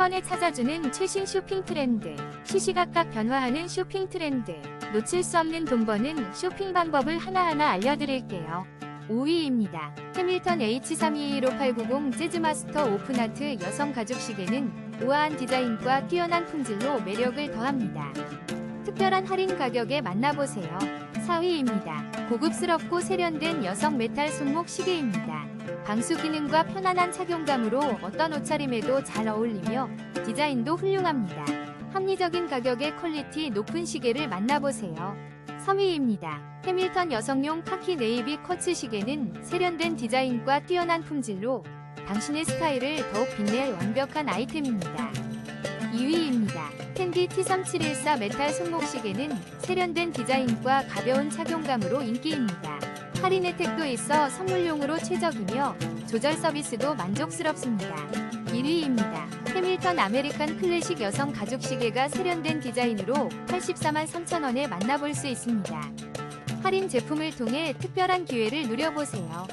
번에 찾아주는 최신 쇼핑 트렌드. 시시각각 변화하는 쇼핑 트렌드. 놓칠 수 없는 돈 버는 쇼핑 방법을 하나하나 알려드릴게요. 5위입니다. 해밀턴 H321580 재즈마스터 오픈하트 여성 가죽 시계는 우아한 디자인과 뛰어난 품질로 매력을 더합니다. 특별한 할인 가격에 만나보세요. 4위입니다. 고급스럽고 세련된 여성 메탈 손목 시계입니다. 방수 기능과 편안한 착용감으로 어떤 옷차림에도 잘 어울리며 디자인도 훌륭합니다. 합리적인 가격의 퀄리티 높은 시계를 만나보세요. 3위입니다. 해밀턴 여성용 카키 네이비 쿼츠 시계는 세련된 디자인과 뛰어난 품질로 당신의 스타일을 더욱 빛낼 완벽한 아이템입니다. 2위입니다. 캔디 T3714 메탈 손목 시계는 세련된 디자인과 가벼운 착용감으로 인기입니다. 할인 혜택도 있어 선물용으로 최적이며 조절 서비스도 만족스럽습니다. 1위입니다. 해밀턴 아메리칸 클래식 여성 가죽 시계가 세련된 디자인으로 84만 3천원에 만나볼 수 있습니다. 할인 제품을 통해 특별한 기회를 누려보세요.